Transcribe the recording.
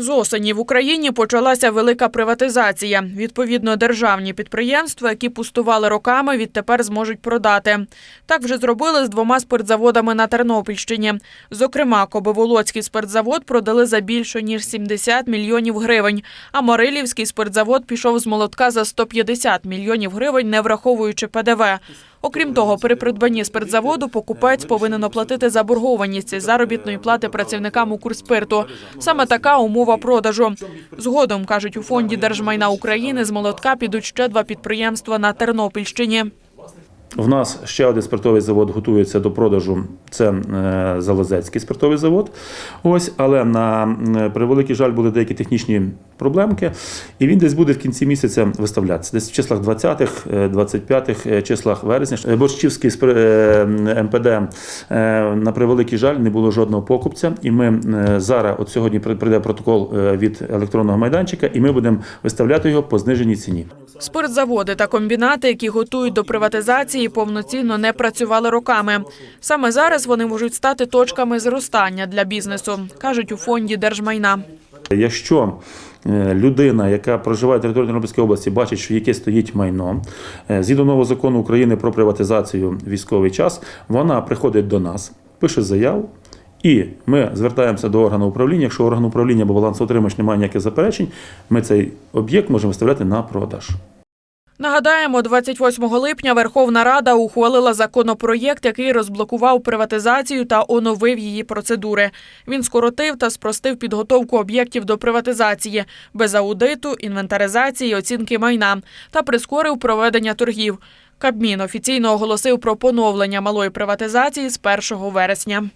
З осені в Україні почалася велика приватизація. Відповідно, державні підприємства, які пустували роками, відтепер зможуть продати. Так вже зробили з двома спиртзаводами на Тернопільщині. Зокрема, Кобиволоцький спиртзавод продали за більше ніж 70 мільйонів гривень. А Морилівський спиртзавод пішов з молотка за 150 мільйонів гривень, не враховуючи ПДВ. Окрім того, при придбанні спиртзаводу покупець повинен оплатити заборгованість заробітної плати працівникам Укрспирту. Саме така умова продажу. Згодом кажуть у фонді держмайна України з молотка підуть ще два підприємства на Тернопільщині. В нас ще один спиртовий завод готується до продажу. Це е, Залозецький спиртовий завод. Ось, але на превеликий жаль були деякі технічні проблемки, і він десь буде в кінці місяця виставлятися. Десь в числах 20-х, е, 25-х е, числах вересня. Е, Борщівський е, МПД е, на превеликий жаль не було жодного покупця. І ми е, зараз, от сьогодні прийде протокол е, від електронного майданчика, і ми будемо виставляти його по зниженій ціні. Спиртзаводи та комбінати, які готують до приватизації, повноцінно не працювали роками. Саме зараз вони можуть стати точками зростання для бізнесу, кажуть у фонді держмайна. Якщо е, людина, яка проживає на території Тернопільської області, бачить, що яке стоїть майно, е, згідно нового закону України про приватизацію військовий час, вона приходить до нас, пише заяву. І ми звертаємося до органу управління. Якщо орган управління або балансоутримувач не має ніяких заперечень, ми цей об'єкт можемо виставляти на продаж. Нагадаємо, 28 липня Верховна Рада ухвалила законопроєкт, який розблокував приватизацію та оновив її процедури. Він скоротив та спростив підготовку об'єктів до приватизації без аудиту, інвентаризації, оцінки майна та прискорив проведення торгів. Кабмін офіційно оголосив про поновлення малої приватизації з 1 вересня.